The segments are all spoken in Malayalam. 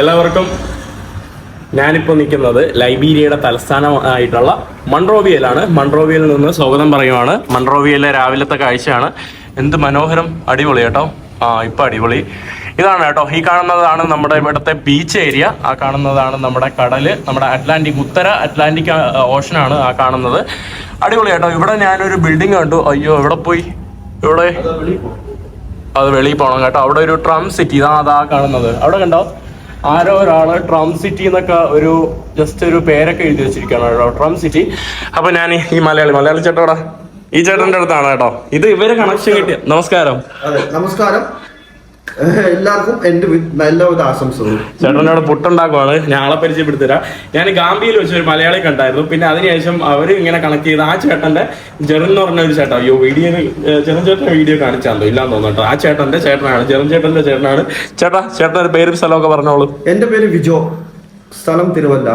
എല്ലാവർക്കും ഞാനിപ്പോൾ നിൽക്കുന്നത് ലൈബീരിയയുടെ തലസ്ഥാനമായിട്ടുള്ള മൺറോവിയയിലാണ്. മൺറോവിയയിൽ നിന്ന് സ്വാഗതം പറയുവാണ്. മൺറോവിയയിലെ രാവിലത്തെ കാഴ്ചയാണ്. എന്ത് മനോഹരം അടിപൊളി കേട്ടോ. ആ ഇപ്പം അടിപൊളി. ഇതാണ് കേട്ടോ. ഈ കാണുന്നതാണ് നമ്മുടെ ഇവിടുത്തെ ബീച്ച് ഏരിയ. ആ കാണുന്നതാണ് നമ്മുടെ കടൽ നമ്മുടെ അറ്റ്ലാന്റിക് ഉത്തര അറ്റ്ലാന്റിക് ഓഷനാണ് ആ കാണുന്നത്. അടിപൊളി കേട്ടോ. ഇവിടെ ഞാനൊരു ബിൽഡിംഗ് കണ്ടു. അയ്യോ എവിടെ പോയി? ഇവിടെ അത് വെളിയിൽ പോകണം കേട്ടോ. അവിടെ ഒരു ട്രം സിറ്റി. ഇതാണ് അതാ കാണുന്നത്. അവിടെ കണ്ടോ? ആരോ ഒരാൾ ട്രം സിറ്റി എന്നൊക്കെ ഒരു ജസ്റ്റ് ഒരു പേരൊക്കെ എഴുതി വെച്ചിരിക്കുകയാണ് കേട്ടോ ട്രം സിറ്റി. അപ്പൊ ഞാൻ ഈ മലയാളി മലയാളി ചേട്ടോടാ ഈ ചേട്ടന്റെ അടുത്താണ് കേട്ടോ. ഇത് ഇവരെ കണക്ഷൻ കിട്ടിയ നമസ്കാരം. നമസ്കാരം. എല്ലാവർക്കും എന്റെ നല്ല എല്ലാവിധ ആശംസകളും ചേട്ടനോട് പുട്ടുണ്ടാക്കുവാണ്. ഞാൻ ആളെ പരിചയപ്പെടുത്തരാം ഞാൻ ഗാംബിയിൽ വെച്ച് ഒരു മലയാളി കണ്ടായിരുന്നു. പിന്നെ അതിനുശേഷം അവർ ഇങ്ങനെ കണക്ട് ചെയ്ത് ആ ചേട്ടന്റെ ജെറൻ എന്ന് പറഞ്ഞ ഒരു ചേട്ടൻ. അയ്യോ വീഡിയോ ചെറു ചേട്ടന്റെ വീഡിയോ കാണിച്ചാണല്ലോ ഇല്ലാന്ന് തോന്നുന്നുണ്ടോ ആ ചേട്ടന്റെ ചേട്ടനാണ്. ജെറൻ ചേട്ടന്റെ ചേട്ടനാണ്. ചേട്ടാ ചേട്ടന്റെ പേരും സ്ഥലമൊക്കെ പറഞ്ഞോളൂ. എന്റെ പേര് വിജോ. സ്ഥലം തിരുവല്ല.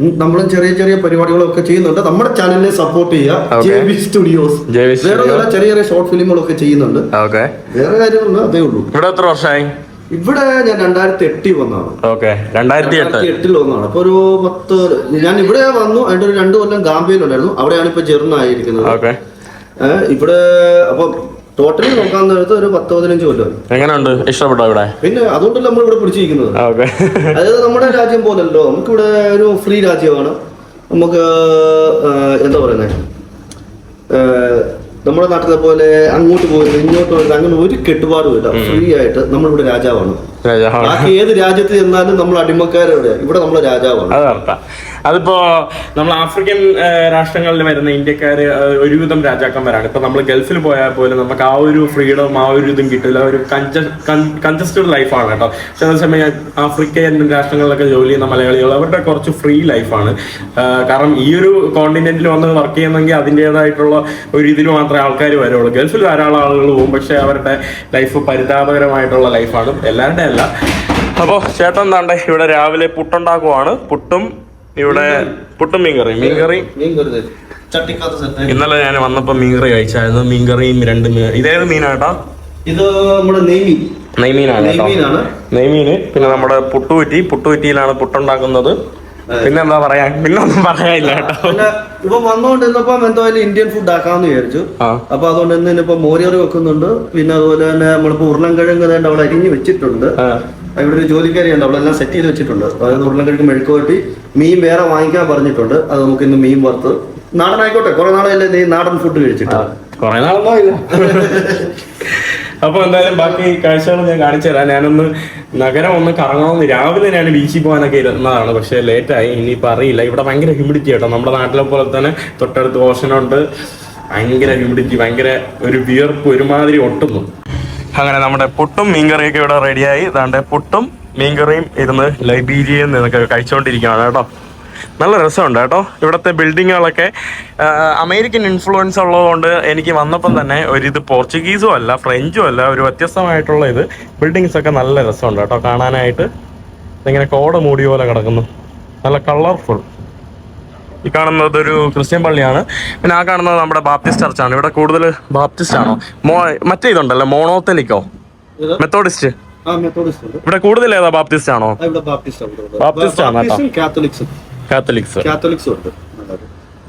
നമ്മളും ചെറിയ ചെറിയ പരിപാടികളൊക്കെ ചെയ്യുന്നുണ്ട്. നമ്മുടെ ചാനലിനെ സപ്പോർട്ട് ചെയ്യുക. Okay. ജെ ബി സ്റ്റുഡിയോസ് വേറെ ചെറിയ ചെറിയ ഷോർട്ട് ഫിലിമുകളൊക്കെ ചെയ്യുന്നുണ്ട്. വേറെ കാര്യമൊന്നും അതേ ഉള്ളൂ. ഇവിടെ എത്ര വർഷമായി? ഇവിടെ ഞാൻ രണ്ടായിരത്തി എട്ടിൽ വന്നതാണ് ഓക്കെ രണ്ടായിരത്തി എട്ട് രണ്ടായിരത്തി എട്ടിൽ വന്നതാണ് അപ്പൊ ഒരു പത്ത് ഞാൻ ഇവിടെ വന്നു. അതിന്റെ ഒരു രണ്ടു കൊല്ലം ഗാംബിയയിലുണ്ടായിരുന്നു. അവിടെയാണ് ഇപ്പൊ ജെർണായിരിക്കുന്നത്. ഇവിടെ അപ്പൊ ടോട്ടലി നോക്കാൻ നേരത്ത് ഒരു പത്ത് പതിനഞ്ച് കൊല്ലം. എങ്ങനെയുണ്ട്? ഇഷ്ടപ്പെട്ടോ ഇവിടെ? പിന്നെ അതുകൊണ്ടല്ല നമ്മൾ ഇവിടെ പിടിച്ചിരിക്കുന്നത്. അതായത് നമ്മുടെ രാജ്യം പോലല്ലോ നമുക്കിവിടെ ഒരു ഫ്രീ രാജ്യമാണ് നമുക്ക് എന്താ പറയുന്നത് നമ്മുടെ നാട്ടിലെ പോലെ അങ്ങോട്ട് പോയത് ഇങ്ങോട്ട് പോയത് അങ്ങനെ ഒരു കെട്ടുപാടും ഇല്ല. ഫ്രീ ആയിട്ട് നമ്മളിവിടെ രാജാവാണ്. ബാക്കി ഏത് രാജ്യത്ത് ചെന്നാലും നമ്മൾ അടിമക്കാരോട് ഇവിടെ നമ്മൾ രാജാവാണ്. അതിപ്പോ നമ്മൾ ആഫ്രിക്കൻ രാഷ്ട്രങ്ങളിൽ വരുന്ന ഇന്ത്യക്കാര് ഒരുവിധം രാജാക്കന്മാരാണ്. ഇപ്പൊ നമ്മൾ ഗൾഫിൽ പോയാൽ പോലും നമുക്ക് ആ ഒരു ഫ്രീഡം ആ ഒരു ഇതും കിട്ടില്ല. ഒരു കൺജസ്റ്റഡ് ലൈഫാണ് കേട്ടോ. ചില സമയം ആഫ്രിക്കൻ രാഷ്ട്രങ്ങളിലൊക്കെ ജോലി ചെയ്യുന്ന മലയാളികൾ അവരുടെ കുറച്ച് ഫ്രീ ലൈഫാണ്. കാരണം ഈ ഒരു കോണ്ടിനെന്റിൽ വന്ന് വർക്ക് ചെയ്യുന്നെങ്കിൽ അതിന്റെതായിട്ടുള്ള ഒരു ഇതിൽ മാത്രമേ ആൾക്കാർ വരുള്ളൂ. ഗൾഫിൽ ധാരാളം ആളുകൾ പോകും പക്ഷെ അവരുടെ ലൈഫ് പരിതാപകരമായിട്ടുള്ള ലൈഫാണ്. എല്ലാവരുടെ അല്ല. അപ്പോൾ ചേട്ടൻ താണ്ടെ ഇവിടെ രാവിലെ പുട്ടുണ്ടാക്കുവാണ്. പുട്ടും ഇവിടെ പുട്ടും മീൻകറി. മീൻകറി. ഇന്നലെ ഞാൻ വന്നപ്പോ മീൻകറി കഴിച്ചായിരുന്നു. മീൻകറിയും രണ്ട് മീൻ ഇതേത് മീനാട്ടാ? ഇത് നമ്മുടെ നെയ്മീൻ. നെയ്മീനാണ് നെയ്മീന്. പിന്നെ നമ്മുടെ പുട്ടുകുറ്റി. പുട്ടുകുറ്റിയിലാണ് പുട്ടുണ്ടാക്കുന്നത്. പിന്നെ എന്താ പറയാ? പിന്നെ ഒന്നും പറയാനില്ല കേട്ടോ. ഇപ്പൊ വന്നോണ്ടിരുന്നപ്പോ എന്തായാലും ഇന്ത്യൻ ഫുഡ് ആക്കാന്ന് വിചാരിച്ചു. അപ്പൊ അതുകൊണ്ട് ഇന്ന് ഇനിയിപ്പോ മോരിയറി വെക്കുന്നുണ്ട്. പിന്നെ അതുപോലെ തന്നെ നമ്മളിപ്പോ ഉരുളൻ കിഴങ്ങ് അവിടെ അരിഞ്ഞ് വെച്ചിട്ടുണ്ട്. ഇവിടെ ഒരു ജോലിക്കാരി ഉണ്ട് അവിടെ സെറ്റ് ചെയ്ത് വെച്ചിട്ടുണ്ട്. അതായത് ഉരുളക്കിഴക്ക് മെഴുക്ക് വെട്ടി മീൻ വേറെ വാങ്ങിക്കാൻ പറഞ്ഞിട്ടുണ്ട്. അത് നമുക്ക് ഇന്ന് മീൻ വറുത്ത് നാടൻ ആയിക്കോട്ടെ കുറെ നാളല്ലേ നീ നാടൻ ഫുഡ് കഴിച്ചിട്ട്? കുറെ നാളൊന്നും അപ്പൊ എന്തായാലും ബാക്കി കാഴ്ചകൾ ഞാൻ കാണിച്ചു തരാം. ഞാനൊന്ന് നഗരം ഒന്ന് കറങ്ങണമെന്ന് രാവിലെ ഞാൻ ബീച്ചിൽ പോകാനൊക്കെ ഇരുന്നതാണ്. പക്ഷെ ലേറ്റായി. ഇനിയിപ്പോൾ അറിയില്ല. ഇവിടെ ഭയങ്കര ഹ്യൂമിഡിറ്റി കേട്ടോ. നമ്മുടെ നാട്ടിലെ പോലെ തന്നെ തൊട്ടടുത്ത് ഓഷനുണ്ട് ഭയങ്കര ഹ്യൂമിഡിറ്റി ഭയങ്കര ഒരു വിയർപ്പ് ഒരുമാതിരി ഒട്ടുന്നു. അങ്ങനെ നമ്മുടെ പുട്ടും മീൻകറിയൊക്കെ ഇവിടെ റെഡിയായി. ഇതാണ്ട് പുട്ടും മീൻകറിയും ഇരുന്ന് ലൈബീരിയയിൽ നിന്നൊക്കെ കഴിച്ചുകൊണ്ടിരിക്കുകയാണ് കേട്ടോ. നല്ല രസമുണ്ട് കേട്ടോ. ഇവിടുത്തെ ബിൽഡിങ്ങുകളൊക്കെ അമേരിക്കൻ ഇൻഫ്ലുവൻസ് ഉള്ളതുകൊണ്ട് എനിക്ക് വന്നപ്പം തന്നെ ഒരു ഇത് പോർച്ചുഗീസും അല്ല ഫ്രഞ്ചും അല്ല ഒരു വ്യത്യസ്തമായിട്ടുള്ള ഇത് ബിൽഡിങ്സ് ഒക്കെ നല്ല രസമുണ്ട് കേട്ടോ കാണാനായിട്ട്. ഇങ്ങനെ കോട മൂടി പോലെ കിടക്കുന്നു. നല്ല കളർഫുൾ. ഈ കാണുന്നത് ഒരു ക്രിസ്ത്യൻ പള്ളിയാണ്. പിന്നെ ആ കാണുന്നത് നമ്മുടെ ബാപ്റ്റിസ്റ്റ് ചർച്ചാണ് ഇവിടെ കൂടുതൽ ബാപ്റ്റിസ്റ്റ് ആണോ? മോ മറ്റേ ഇതുണ്ടല്ലോ മോണോത്തലിക്കോ മെത്തോഡിസ്റ്റ് ഇവിടെ കൂടുതൽ ഏതാ ബാപ്റ്റിസ്റ്റ് ആണോ? ബാപ്റ്റിസ്റ്റ് ആണ് കാത്തലിക്സും കാത്തലിക്സ് കാത്തലിക്സും ഉണ്ട്.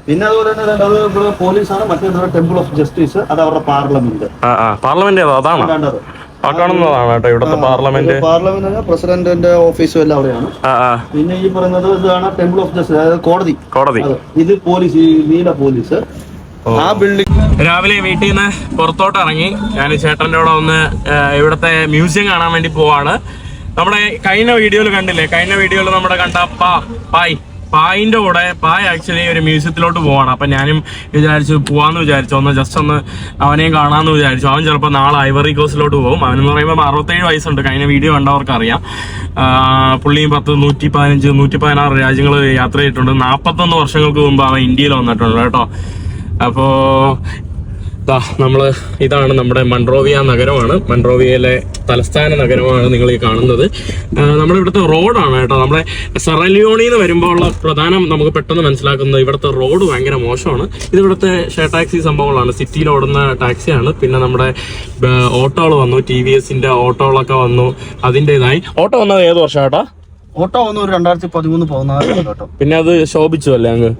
പിന്നെ അതുപോലെ തന്നെ രണ്ടാമത് പോലീസാണ് മറ്റേ ടെമ്പിൾ ഓഫ് ജസ്റ്റിസ് അത് അവരുടെ പാർലമെന്റ് പാർലമെന്റ് അതാണ്? ആ കാണുന്നതാണ് കേട്ടോ ഇവിടുത്തെ പാർലമെന്റ്. പാർലമെന്റ് പ്രസിഡന്റിന്റെ ഓഫീസും എല്ലാം അവിടെയാണ്. പിന്നെ ഈ പറയുന്നത് ഇതാണ് ടെമ്പിൾ ഓഫ് ജസ്റ്റിസ് അതായത് കോടതി. കോടതി. ഇത് പോലീസ് ഈ നീല പോലീസ്. ആ ബിൽഡിംഗ് രാവിലെ വീട്ടിൽ നിന്ന് പുറത്തോട്ട് ഇറങ്ങി. ഞാൻ ചേട്ടന്റെ കൂടെ ഒന്ന് ഇവിടുത്തെ മ്യൂസിയം കാണാൻ വേണ്ടി പോവാണ്. നമ്മുടെ കഴിഞ്ഞ വീഡിയോയിൽ കണ്ടില്ലേ? കഴിഞ്ഞ വീഡിയോയിൽ നമ്മുടെ കണ്ട പാ പായ് പായിന്റെ കൂടെ പായ് ആക്ച്വലി ഒരു മ്യൂസിയത്തിലോട്ട് പോവാണ്. അപ്പൊ ഞാനും വിചാരിച്ചു പോവാന്ന് വിചാരിച്ചു. ഒന്ന് ജസ്റ്റ് ഒന്ന് അവനെയും കാണാന്ന് വിചാരിച്ചു. അവൻ ചിലപ്പോൾ നാളെ ഐവറി കോസ്റ്റിലോട്ട് പോകും. അവനെന്ന് പറയുമ്പോൾ അറുപത്തേഴ് വയസ്സുണ്ട്. കഴിഞ്ഞ വീഡിയോ കണ്ടവർക്ക് അറിയാം ആ, പുള്ളിയും പത്ത് നൂറ്റി പതിനഞ്ച് നൂറ്റി പതിനാറ് രാജ്യങ്ങൾ യാത്ര ചെയ്തിട്ടുണ്ട്. നാൽപ്പത്തൊന്ന് വർഷങ്ങൾക്ക് മുമ്പ് അവൻ ഇന്ത്യയിൽ വന്നിട്ടുണ്ട് കേട്ടോ. അപ്പോ ദാ നമ്മൾ ഇതാണ് നമ്മുടെ മൺട്രോവിയ നഗരമാണ്. മൺട്രോവിയയിലെ തലസ്ഥാന നഗരമാണ് നിങ്ങൾ ഈ കാണുന്നത്. നമ്മുടെ ഇവിടുത്തെ റോഡാണ് കേട്ടോ. നമ്മളെ സെറലിയോണിൽ നിന്ന് വരുമ്പോൾ ഉള്ള പ്രധാനം നമുക്ക് പെട്ടെന്ന് മനസ്സിലാക്കുന്നത് ഇവിടുത്തെ റോഡ് ഭയങ്കര മോശമാണ്. ഇത് ഇവിടുത്തെ ഷെയർ ടാക്സി സംഭവങ്ങളാണ്. സിറ്റിയിൽ ഓടുന്ന ടാക്സിയാണ്. പിന്നെ നമ്മുടെ ഓട്ടോകൾ വന്നു. ടി വി എസിന്റെ ഓട്ടോകളൊക്കെ വന്നു. അതിന്റെ ഇതായി ഓട്ടോ വന്നത് ഏത് വർഷം കേട്ടോ ഓട്ടോ വന്നു ഒരു രണ്ടായിരത്തി പതിമൂന്ന് പതിനാല് കേട്ടോ. പിന്നെ അത് ശോഭിച്ചു അല്ലേ അങ്ങ്?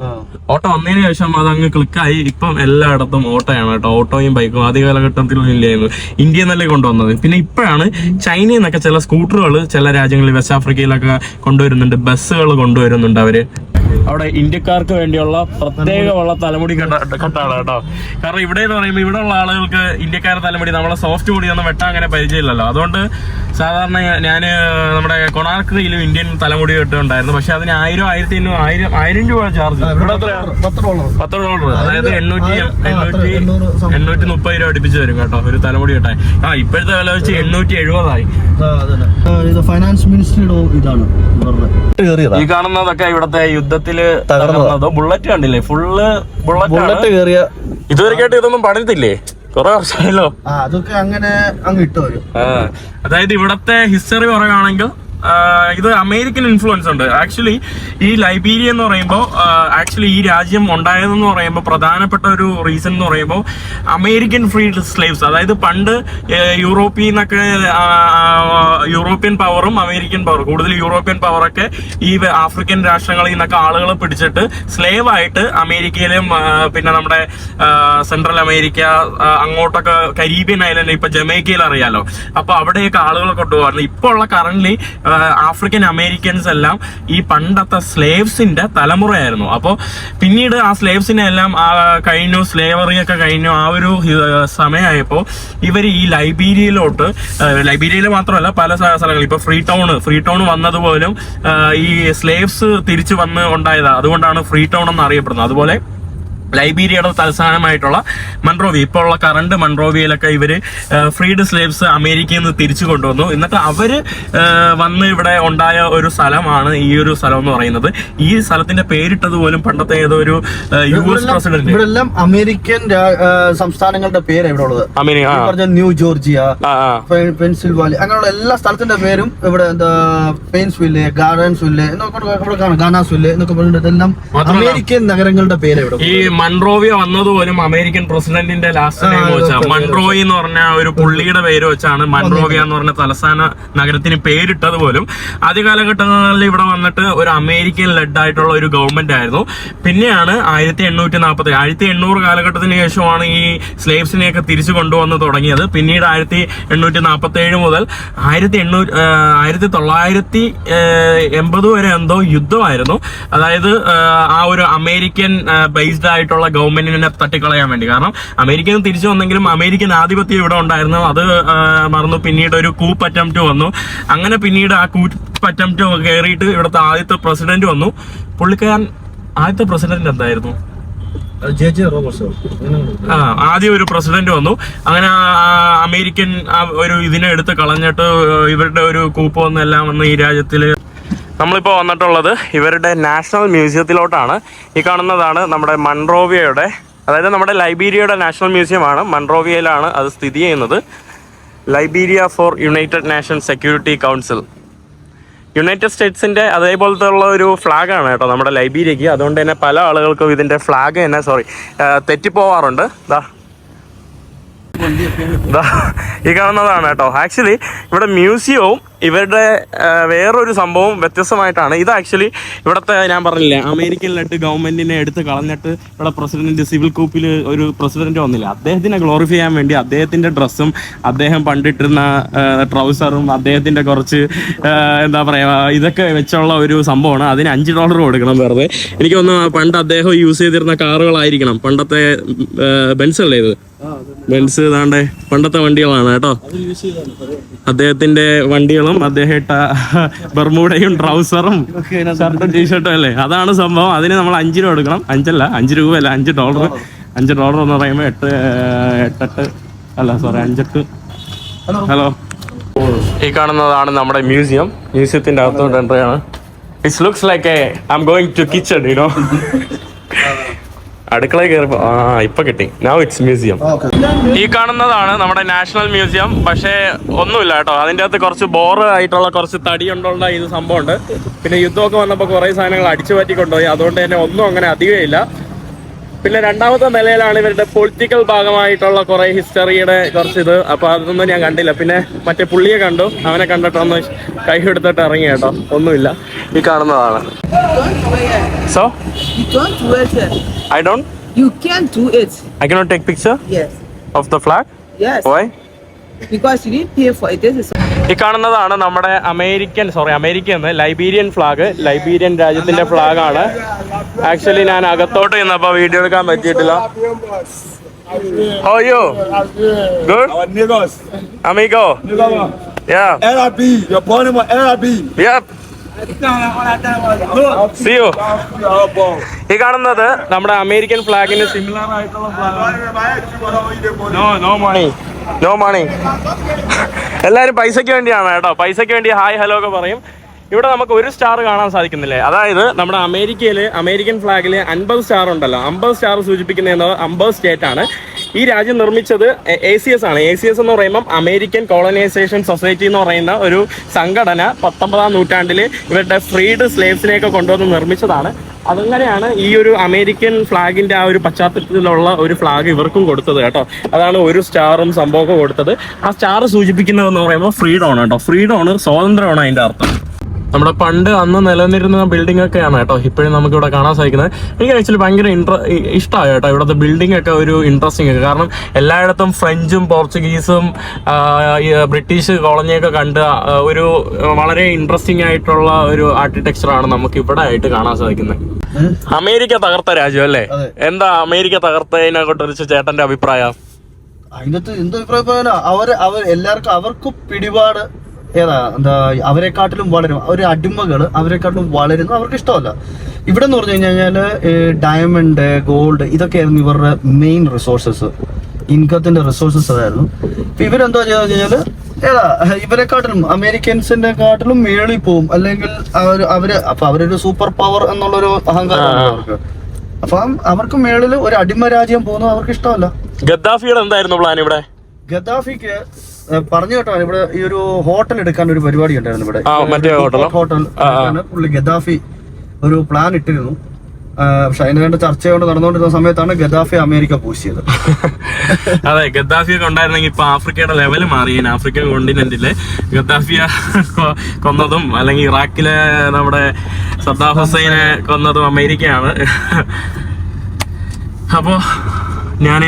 ഓട്ടോ വന്നതിന് ശേഷം അത് അങ്ങ് ക്ലിക്കായി ഇപ്പം എല്ലായിടത്തും ഓട്ടോയാണ് കേട്ടോ. ഓട്ടോയും ബൈക്കും ആദ്യ കാലഘട്ടത്തിലും ഇല്ലായിരുന്നു. ഇന്ത്യ എന്നല്ലേ കൊണ്ടുവന്നത്. പിന്നെ ഇപ്പോഴാണ് ചൈനയിൽ നിന്നൊക്കെ ചില സ്കൂട്ടറുകൾ ചില രാജ്യങ്ങളിൽ വെസ്റ്റ് ആഫ്രിക്കയിലൊക്കെ കൊണ്ടുവരുന്നുണ്ട്. ബസ്സുകൾ കൊണ്ടുവരുന്നുണ്ട് അവർ. അവിടെ ഇന്ത്യക്കാർക്ക് വേണ്ടിയുള്ള പ്രത്യേകമുള്ള തലമുടി. കെട്ട കെട്ടാണ് കേട്ടോ. കാരണം ഇവിടെ എന്ന് പറയുമ്പോൾ ഇവിടെ ഉള്ള ആളുകൾക്ക് ഇന്ത്യക്കാരുടെ തലമുടി നമ്മളെ സോഫ്റ്റ് മുടി ഒന്നും വെട്ടാൻ അങ്ങനെ പരിചയമില്ലല്ലോ. അതുകൊണ്ട് സാധാരണ ഞാൻ നമ്മുടെ കൊണാർക്കിലും ഇന്ത്യൻ തലമുടി കെട്ടുണ്ടായിരുന്നു പക്ഷെ അതിന് ആയിരം ആയിരത്തി ആയിരം ആയിരം രൂപ ചാർജ് പത്ത് ഡോളർ അതായത് എണ്ണൂറ്റി എണ്ണൂറ്റി. എണ്ണൂറ്റി മുപ്പത് രൂപ അടുപ്പിച്ച് വരും കേട്ടോ ഒരു തലമുടി കെട്ടാൻ ആ ഇപ്പോഴത്തെ വില വെച്ച് എണ്ണൂറ്റി എഴുപതായി. ഇത് ഫൈനാൻസ് മിനിസ്ട്രിയുടെ ഇതാണ്. ഈ കാണുന്നതൊക്കെ ഇവിടത്തെ യുദ്ധത്തിൽ തകർന്നതോ ബുള്ളറ്റ് കണ്ടില്ലേ? ഫുള്ള് ബുള്ളറ്റ് ബുള്ളറ്റ് ഇതുവരെ ഇതുവരെയായിട്ട് ഇതൊന്നും പണിതില്ലേ? കുറെ വർഷമായല്ലോ. ആ അതൊക്കെ അങ്ങനെ അങ്ങ് ഇട്ടു വരും. ആ, അതായത് ഇവിടത്തെ ഹിസ്റ്ററി പറയുകയാണെങ്കിൽ ഇത് അമേരിക്കൻ ഇൻഫ്ലുവൻസ് ഉണ്ട്. ആക്ച്വലി ഈ ലൈബീരിയ എന്ന് പറയുമ്പോൾ ആക്ച്വലി ഈ രാജ്യം ഉണ്ടായതെന്ന് പറയുമ്പോൾ പ്രധാനപ്പെട്ട ഒരു റീസൺ എന്ന് പറയുമ്പോൾ അമേരിക്കൻ ഫ്രീ സ്ലേവ്സ് അതായത് പണ്ട് യൂറോപ്പിൽ നിന്നൊക്കെ യൂറോപ്യൻ പവറും അമേരിക്കൻ പവർ കൂടുതൽ യൂറോപ്യൻ പവറൊക്കെ ഈ ആഫ്രിക്കൻ രാഷ്ട്രങ്ങളിൽ നിന്നൊക്കെ ആളുകളെ പിടിച്ചിട്ട് സ്ലേവ് ആയിട്ട് അമേരിക്കയിലും പിന്നെ നമ്മുടെ സെൻട്രൽ അമേരിക്ക അങ്ങോട്ടൊക്കെ കരീബിയൻ ഐലൻഡ് ഇപ്പൊ ജമൈക്കയിൽ അറിയാലോ. അപ്പൊ അവിടെയൊക്കെ ആളുകളെ കൊണ്ടുപോകാറുണ്ട്. ഇപ്പോൾ ഉള്ള കറന്റ് ആഫ്രിക്കൻ അമേരിക്കൻസ് എല്ലാം ഈ പണ്ടത്തെ സ്ലേവ്സിന്റെ തലമുറയായിരുന്നു. അപ്പോൾ പിന്നീട് ആ സ്ലേവ്സിനെ എല്ലാം കഴിഞ്ഞു സ്ലേവറി ഒക്കെ കഴിഞ്ഞു ആ ഒരു സമയമായപ്പോൾ ഇവർ ഈ ലൈബീരിയയിലോട്ട് ലൈബീരിയയിൽ മാത്രമല്ല പല സ്ഥ- സ്ഥലങ്ങളിൽ. ഇപ്പോൾ ഫ്രീ ടൗൺ ഫ്രീ ടൗൺ വന്നതുപോലും ഈ സ്ലേവ്സ് തിരിച്ചു വന്ന് ഉണ്ടായതാണ് അതുകൊണ്ടാണ് ഫ്രീ ടൗൺ എന്ന് അറിയപ്പെടുന്നത് അതുപോലെ ലൈബീരിയയുടെ തലസ്ഥാനമായിട്ടുള്ള മൺറോവി. ഇപ്പോൾ ഉള്ള കറണ്ട് മൺറോവിയിലൊക്കെ ഇവർ ഫ്രീഡ് സ്ലേവ്സ് അമേരിക്കയിൽ നിന്ന് തിരിച്ചു കൊണ്ടുവന്നു. എന്നിട്ട് അവർ വന്ന് ഇവിടെ ഉണ്ടായ ഒരു സ്ഥലമാണ് ഈ ഒരു സ്ഥലം എന്ന് പറയുന്നത്. ഈ സ്ഥലത്തിന്റെ പേരിട്ടത് പോലും പണ്ടത്തെ ഏതോ ഒരു യു എസ് പ്രസിഡന്റ് ഇവിടെല്ലാം അമേരിക്കൻ സംസ്ഥാനങ്ങളുടെ പേര് ഇവിടെ ഉള്ളത്. പറഞ്ഞ ന്യൂ ജോർജിയ ആ വാലി അങ്ങനെയുള്ള എല്ലാ സ്ഥലത്തിന്റെ പേരും ഇവിടെ എന്താ ഗാർഡൻസ് ഗാർഡൻസ്വില്ല് എന്നൊക്കെ ഇവിടെ കാണാം. ഗാനാസ്വില്ല് എന്നൊക്കെ പറഞ്ഞിട്ട് അമേരിക്കൻ നഗരങ്ങളുടെ പേര് ഇവിടെ മൺറോവിയ വന്നത് പോലും അമേരിക്കൻ പ്രസിഡന്റിന്റെ ലാസ്റ്റ് നെയിം വെച്ചാ. മൺറോയി എന്ന് പറഞ്ഞ ഒരു പുള്ളിയുടെ പേര് വെച്ചാണ് മൺറോവിയ എന്ന് പറഞ്ഞ തലസ്ഥാന നഗരത്തിന് പേരിട്ടത് പോലും. ആദ്യ കാലഘട്ടങ്ങളിൽ ഇവിടെ വന്നിട്ട് ഒരു അമേരിക്കൻ ലെഡ് ആയിട്ടുള്ള ഒരു ഗവൺമെന്റ് ആയിരുന്നു. പിന്നെയാണ് ആയിരത്തി എണ്ണൂറ്റി നാൽപ്പത്തി ആയിരത്തി എണ്ണൂറ് കാലഘട്ടത്തിന് ശേഷമാണ് ഈ സ്ലേവ്സിനെയൊക്കെ തിരിച്ചു കൊണ്ടുവന്ന് തുടങ്ങിയത്. പിന്നീട് ആയിരത്തി എണ്ണൂറ്റി നാൽപ്പത്തി ഏഴ് മുതൽ ആയിരത്തി എണ്ണൂറ്റി ആയിരത്തി തൊള്ളായിരത്തി എൺപത് വരെ എന്തോ യുദ്ധമായിരുന്നു. അതായത് ആ, ആ ഒരു അമേരിക്കൻ ബേസ്ഡ് ആയിട്ടുള്ള ഗവൺമെന്റിനെ തട്ടിക്കളയാൻ വേണ്ടി. കാരണം അമേരിക്കൻ തിരിച്ചു വന്നെങ്കിലും അമേരിക്കൻ ആധിപത്യം ഇവിടെ ഉണ്ടായിരുന്നു. അത് മറന്നു. പിന്നീട് ഒരു കൂപ്പ് അറ്റംപ്റ്റ് വന്നു. അങ്ങനെ പിന്നീട് ആ കൂപ്പ് അറ്റംപ്റ്റ് കയറിയിട്ട് ഇവിടുത്തെ ആദ്യത്തെ പ്രസിഡന്റ് വന്നു. പുള്ളിക്കാരൻ ആദ്യത്തെ പ്രസിഡന്റ് എന്തായിരുന്നു? ആ ആദ്യം ഒരു പ്രസിഡന്റ് വന്നു. അങ്ങനെ അമേരിക്കൻ ഒരു ഇതിനെ എടുത്ത് കളഞ്ഞിട്ട് ഇവരുടെ ഒരു കൂപ്പ് വന്നെല്ലാം വന്ന് ഈ രാജ്യത്തിൽ നമ്മളിപ്പോൾ വന്നിട്ടുള്ളത് ഇവരുടെ നാഷണൽ മ്യൂസിയത്തിലോട്ടാണ്. ഈ കാണുന്നതാണ് നമ്മുടെ മൺറോവിയയുടെ അതായത് നമ്മുടെ ലൈബീരിയയുടെ നാഷണൽ മ്യൂസിയമാണ്. മൺറോവിയയിലാണ് അത് സ്ഥിതി ചെയ്യുന്നത്. Liberia for United Nation Security Council. United സ്റ്റേറ്റ്സിന്റെ അതേപോലത്തെ ഉള്ള ഒരു ഫ്ലാഗാണ് കേട്ടോ നമ്മുടെ ലൈബീരിയക്ക് അതുകൊണ്ട് തന്നെ പല ആളുകൾക്കും ഇതിന്റെ ഫ്ലാഗ് തന്നെ സോറി തെറ്റിപ്പോവാറുണ്ട്. ദാ, ഈ കാണുന്നതാണ് കേട്ടോ. ആക്ച്വലി ഇവിടെ മ്യൂസിയവും ഇവരുടെ വേറൊരു സംഭവം വ്യത്യസ്തമായിട്ടാണ്. ഇത് ആക്ച്വലി ഇവിടുത്തെ ഞാൻ പറഞ്ഞില്ലേ അമേരിക്കൻ ലെഡ് ഗവൺമെന്റിനെ എടുത്ത് കളഞ്ഞിട്ട് ഇവിടെ പ്രസിഡന്റ് സിവിൽ കൂപ്പിൽ ഒരു പ്രസിഡന്റ് വന്നില്ല. അദ്ദേഹത്തിനെ ഗ്ലോറിഫൈ ചെയ്യാൻ വേണ്ടി അദ്ദേഹത്തിന്റെ ഡ്രസ്സും അദ്ദേഹം പണ്ടിട്ടിരുന്ന ട്രൗസറും അദ്ദേഹത്തിന്റെ കുറച്ച് എന്താ പറയാ ഇതൊക്കെ വെച്ചുള്ള ഒരു സംഭവമാണ്. അതിന് അഞ്ച് ഡോളർ കൊടുക്കണം വെറുതെ. എനിക്ക് തോന്നുന്നു പണ്ട് അദ്ദേഹം യൂസ് ചെയ്തിരുന്ന കാറുകളായിരിക്കണം. പണ്ടത്തെ ബെൻസ് അല്ലേ ഇത്? ബെൻസ് ഇതാണ്ട് പണ്ടത്തെ വണ്ടികളാണ് കേട്ടോ. അദ്ദേഹത്തിന്റെ വണ്ടികളും അദ്ദേഹം ഇട്ട ബർമൂടയും ട്രൗസറും ഷർട്ടും ടീഷർട്ടും അല്ലേ? അതാണ് സംഭവം. അതിന് നമ്മൾ അഞ്ച് രൂപ എടുക്കണം അഞ്ചല്ല അഞ്ച് രൂപ അല്ല അഞ്ച് ഡോളർ. അഞ്ച് ഡോളർ എന്ന് പറയുമ്പോൾ എട്ട് എട്ടെട്ട് അല്ല സോറി അഞ്ചെട്ട്. ഹലോ ഈ കാണുന്നതാണ് നമ്മുടെ മ്യൂസിയം. മ്യൂസിയത്തിന്റെ അകത്തോട്ട് എൻട്രി ആണ്. It's looks like I am going to kitchen you know അടുക്കളയിൽ കയറിപ്പോ ആ ഇപ്പൊ കിട്ടി. നൗ ഇറ്റ്സ് മ്യൂസിയം ഈ കാണുന്നതാണ് നമ്മുടെ നാഷണൽ മ്യൂസിയം പക്ഷേ ഒന്നുമില്ല കേട്ടോ. അതിന്റെ അകത്ത് കുറച്ച് ബോറ് ആയിട്ടുള്ള കുറച്ച് തടി ഉണ്ടോണ്ട ഇത് സംഭവമുണ്ട്. പിന്നെ യുദ്ധമൊക്കെ വന്നപ്പോൾ കുറേ സാധനങ്ങൾ അടിച്ചു പറ്റി കൊണ്ടുപോയി അതുകൊണ്ട് തന്നെ ഒന്നും അങ്ങനെ അധികമില്ല. പിന്നെ രണ്ടാമത്തെ നിലയിലാണ് ഇവരുടെ പൊളിറ്റിക്കൽ ഭാഗമായിട്ടുള്ള കുറെ ഹിസ്റ്ററിയുടെ കുറച്ച് ഇത് അപ്പൊ അതൊന്നും ഞാൻ കണ്ടില്ല. പിന്നെ മറ്റേ പുള്ളിയെ കണ്ടു. അവനെ കണ്ടിട്ട് ഒന്ന് കൈ എടുത്തിട്ട് ഇറങ്ങി കേട്ടോ. ഒന്നുമില്ല. ഈ കാണുന്നതാണ്. So? I don't You can't do it. I cannot take picture Yes. Of the flag Yes. Why Because you didn't pay for it. This is ഈ കാണുന്നതാണ് നമ്മുടെ American sorry American Liberian flag Liberian രാജ്യത്തിന്റെ ഫ്ലാഗ് ആണ്. ആക്ച്വലി ഞാൻ അകത്തോട്ട് ചെന്നപ്പോ വീഡിയോ എടുക്കാൻ പറ്റിയിട്ടില്ല. LRB. You're born in LRB. ഈ കാണുന്നത് നമ്മുടെ അമേരിക്കൻ ഫ്ലാഗിന് സിമിലർ ആയിട്ടുള്ള നോ മണി നോ മണി എല്ലാവരും പൈസയ്ക്ക് വേണ്ടിയാണ് കേട്ടോ. പൈസയ്ക്ക് വേണ്ടി ഹായ് ഹലോ ഒക്കെ പറയും. ഇവിടെ നമുക്ക് ഒരു സ്റ്റാർ കാണാൻ സാധിക്കുന്നില്ലേ? അതായത് നമ്മുടെ അമേരിക്കയിലെ അമേരിക്കൻ ഫ്ലാഗിൽ അൻപത് സ്റ്റാർ ഉണ്ടല്ലോ. അമ്പത് സ്റ്റാർ സൂചിപ്പിക്കുന്നത് അമ്പത് സ്റ്റേറ്റ് ആണ്. ഈ രാജ്യം നിർമ്മിച്ചത് എ സി എസ് ആണ്. എ സി എസ് എന്ന് പറയുമ്പോൾ അമേരിക്കൻ കോളനൈസേഷൻ സൊസൈറ്റി എന്ന് പറയുന്ന ഒരു സംഘടന പത്തൊമ്പതാം നൂറ്റാണ്ടിൽ ഇവരുടെ ഫ്രീഡ് സ്ലേവ്സിനെയൊക്കെ കൊണ്ടുവന്ന് നിർമ്മിച്ചതാണ്. അതങ്ങനെയാണ് ഈ ഒരു അമേരിക്കൻ ഫ്ലാഗിന്റെ ആ ഒരു പശ്ചാത്തലത്തിലുള്ള ഒരു ഫ്ലാഗ് ഇവർക്കും കൊടുത്തത് കേട്ടോ. അതാണ് ഒരു സ്റ്റാറും സംഭവമൊക്കെ കൊടുത്തത്. ആ സ്റ്റാർ സൂചിപ്പിക്കുന്നതെന്ന് പറയുമ്പോൾ ഫ്രീഡമാണ് കേട്ടോ. ഫ്രീഡമാണ് സ്വാതന്ത്ര്യമാണ് അതിന്റെ അർത്ഥം. നമ്മുടെ പണ്ട് അന്ന് നിലനിന്നിരുന്ന ബിൽഡിംഗ് ഒക്കെയാണ് കേട്ടോ. ഇപ്പോഴും നമുക്ക് ഇവിടെ കാണാൻ സാധിക്കുന്നത്. എനിക്ക് ആക്ച്വലി ഭയങ്കര ഇൻട്ര ഇഷ്ടമായി കേട്ടോ ഇവിടുത്തെ ബിൽഡിംഗ് ഒക്കെ ഒരു ഇൻട്രസ്റ്റിംഗ് ഒക്കെ. കാരണം എല്ലായിടത്തും ഫ്രഞ്ചും പോർച്ചുഗീസും ബ്രിട്ടീഷ് കോളനിയൊക്കെ കണ്ട് ഒരു വളരെ ഇൻട്രസ്റ്റിംഗ് ആയിട്ടുള്ള ഒരു ആർക്കിടെക്ചറാണ് നമുക്ക് ഇവിടെ ആയിട്ട് കാണാൻ സാധിക്കുന്നത്. അമേരിക്ക തകർത്ത രാജ്യം അല്ലേ? എന്താ അമേരിക്ക തകർത്തതിനെ കുറിച്ച് ചേട്ടന്റെ അഭിപ്രായം? അതിനകത്ത് എന്ത് അഭിപ്രായം അവർ അവർ എല്ലാവർക്കും അവർക്കും പിടിപാട് ഏതാ എന്താ അവരെക്കാട്ടിലും വളരും. ഒരു അടിമകൾ അവരെക്കാട്ടിലും വളരുന്നു അവർക്ക് ഇഷ്ടമല്ല. ഇവിടെ എന്ന് പറഞ്ഞു കഴിഞ്ഞാൽ ഡയമണ്ട് ഗോൾഡ് ഇതൊക്കെയായിരുന്നു ഇവരുടെ മെയിൻ റിസോഴ്സസ് ഇൻകത്തിന്റെ റിസോഴ്സസ് അതായിരുന്നു. ഇപ്പൊ ഇവരെന്താ ചെയ്യാന്ന് കഴിഞ്ഞാൽ ഏതാ ഇവരെക്കാട്ടിലും അമേരിക്കൻസിന്റെ കാട്ടിലും മേളിൽ പോവും. അല്ലെങ്കിൽ അവർ അവർ അപ്പൊ അവരൊരു സൂപ്പർ പവർ എന്നുള്ളൊരു അഹങ്കാരമാണ് അവർക്ക്. അപ്പം അവർക്ക് മേളിൽ ഒരു അടിമ രാജ്യം പോകുന്നത് അവർക്ക് ഇഷ്ടമല്ല. ഗദ്ദാഫിയുടെ എന്തായിരുന്നു പ്ലാൻ ഇവിടെ? ഗദ്ദാഫിക്ക് പറഞ്ഞു കേട്ടോ ഇവിടെ ഈ ഒരു ഹോട്ടൽ എടുക്കാൻ ഒരു പരിപാടി ഉണ്ടായിരുന്നു ഇവിടെ. മറ്റേ ഒരു ഹോട്ടൽ പുള്ളി ഗദ്ദാഫി ഒരു പ്ലാൻ ഇട്ടിരുന്നു. പക്ഷെ അതിന് വേണ്ട ചർച്ച കൊണ്ട് നടന്നുകൊണ്ടിരുന്ന സമയത്താണ് ഗദ്ദാഫി അമേരിക്ക പൂശിയത്. അതെ ഗദ്ദാഫിയൊക്കെ ഉണ്ടായിരുന്നെങ്കിൽ ഇപ്പൊ ആഫ്രിക്കയുടെ ലെവൽ മാറി. ആഫ്രിക്കൻ കോണ്ടിനെന്റിലെ ഗദ്ദാഫിയ കൊന്നതും അല്ലെങ്കിൽ ഇറാഖിലെ നമ്മുടെ സദ്ദാം ഹുസൈനെ കൊന്നതും അമേരിക്കയാണ്. അപ്പോ ഞാൻ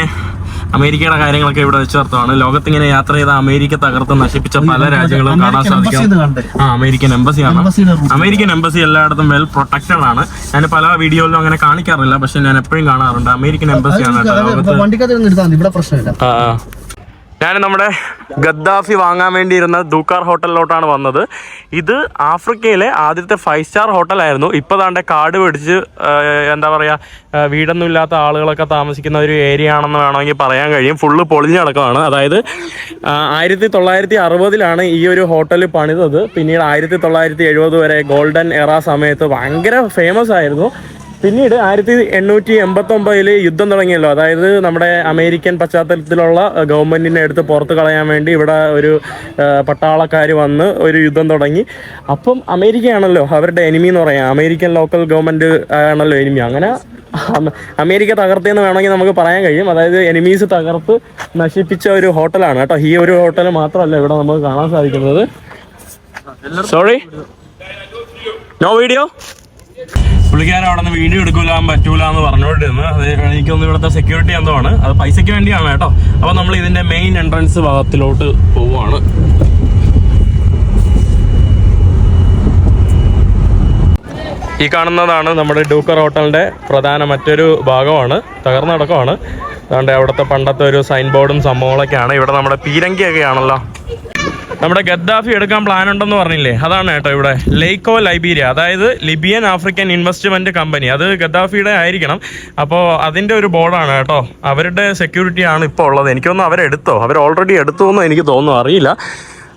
അമേരിക്കയുടെ കാര്യങ്ങളൊക്കെ ഇവിടെ വെച്ച് നടത്തുവാണ്. ലോകത്തിങ്ങനെ യാത്ര ചെയ്ത അമേരിക്ക തകർത്ത് നശിപ്പിച്ച പല രാജ്യങ്ങളും കാണാൻ സാധിക്കും. ആ അമേരിക്കൻ എംബസിയാണ് ആണ്. അമേരിക്കൻ എംബസി എല്ലായിടത്തും വെൽ പ്രൊട്ടക്റ്റഡ് ആണ്. ഞാൻ പല വീഡിയോയിലും അങ്ങനെ കാണിക്കാറില്ല പക്ഷെ ഞാൻ എപ്പോഴും കാണാറുണ്ട്. അമേരിക്കൻ എംബസിയാണ് കേട്ടോ ലോകത്ത്. ഞാൻ നമ്മുടെ ഗദ്ദാഫി വാങ്ങാൻ വേണ്ടി ഇരുന്ന ദൂക്കാർ ഹോട്ടലിലോട്ടാണ് വന്നത്. ഇത് ആഫ്രിക്കയിലെ ആദ്യത്തെ ഫൈവ് സ്റ്റാർ ഹോട്ടലായിരുന്നു. ഇപ്പോൾ താണ്ടെ കാട് പിടിച്ച് എന്താ പറയുക വീടൊന്നും ഇല്ലാത്ത ആളുകളൊക്കെ താമസിക്കുന്ന ഒരു ഏരിയ ആണെന്ന് വേണമെങ്കിൽ പറയാൻ കഴിയും. ഫുള്ള് പൊളിഞ്ഞ് കിടക്കുകയാണ് അതായത് ആയിരത്തി തൊള്ളായിരത്തി അറുപതിലാണ് ഈ ഒരു ഹോട്ടൽ പണിതത്. പിന്നീട് ആയിരത്തി തൊള്ളായിരത്തി എഴുപത് വരെ ഗോൾഡൻ എറ സമയത്ത് ഭയങ്കര ഫേമസ് ആയിരുന്നു. പിന്നീട് ആയിരത്തി എണ്ണൂറ്റി എൺപത്തി ഒമ്പതിൽ യുദ്ധം തുടങ്ങിയല്ലോ. അതായത് നമ്മുടെ അമേരിക്കൻ പശ്ചാത്തലത്തിലുള്ള ഗവൺമെന്റിനെ എടുത്ത് പുറത്ത് കളയാൻ വേണ്ടി ഇവിടെ ഒരു പട്ടാളക്കാർ വന്ന് ഒരു യുദ്ധം തുടങ്ങി. അപ്പം അമേരിക്കയാണല്ലോ അവരുടെ എനിമി എന്ന് പറയാം. അമേരിക്കൻ ലോക്കൽ ഗവൺമെന്റ് ആണല്ലോ എനിമി അങ്ങനെ അമേരിക്ക തകർത്തെന്ന് വേണമെങ്കിൽ നമുക്ക് പറയാൻ കഴിയും. അതായത് എനിമീസ് തകർത്ത് നശിപ്പിച്ച ഒരു ഹോട്ടലാണ് കേട്ടോ. ഈ ഒരു ഹോട്ടൽ മാത്രമല്ല ഇവിടെ നമുക്ക് കാണാൻ സാധിക്കുന്നത്. സോറി നോ വീഡിയോ പുള്ളിക്കാരൻ അവിടെ നിന്ന് വീഡിയോ എടുക്കൂല പറ്റൂല എന്ന് പറഞ്ഞുകൊണ്ടിരുന്നു. അത് എനിക്കൊന്ന് ഇവിടുത്തെ സെക്യൂരിറ്റി എന്തോ ആണ് അത് പൈസയ്ക്ക് വേണ്ടിയാണ് കേട്ടോ. അപ്പൊ നമ്മൾ ഇതിന്റെ മെയിൻ എൻട്രൻസ് ഭാഗത്തിലോട്ട് പോവുകയാണ് ഈ കാണുന്നതാണ് നമ്മുടെ ഡൂക്കർ ഹോട്ടലിന്റെ പ്രധാന മറ്റൊരു ഭാഗമാണ്. തകർന്നടക്കമാണ്. അതുകൊണ്ട് അവിടുത്തെ പണ്ടത്തെ ഒരു സൈൻ ബോർഡും സംഭവങ്ങളൊക്കെയാണ്. ഇവിടെ നമ്മുടെ പീരങ്കിയൊക്കെ ആണല്ലോ നമ്മുടെ ഗദ്ദാഫി എടുക്കാൻ പ്ലാൻ ഉണ്ടെന്ന് പറഞ്ഞില്ലേ? അതാണ് കേട്ടോ ഇവിടെ ലൈക്കോ ലൈബീരിയ അതായത് ലിബിയൻ ആഫ്രിക്കൻ ഇൻവെസ്റ്റ്മെന്റ് കമ്പനി അത് ഗദ്ദാഫിയുടെ ആയിരിക്കണം. അപ്പോൾ അതിന്റെ ഒരു ബോർഡാണ് കേട്ടോ. അവരുടെ സെക്യൂരിറ്റി ആണ് ഇപ്പോൾ ഉള്ളത്. എനിക്കൊന്നും അവരെടുത്തോ അവർ ഓൾറെഡി എടുത്തോ എന്ന് എനിക്ക് തോന്നുന്നു. അറിയില്ല.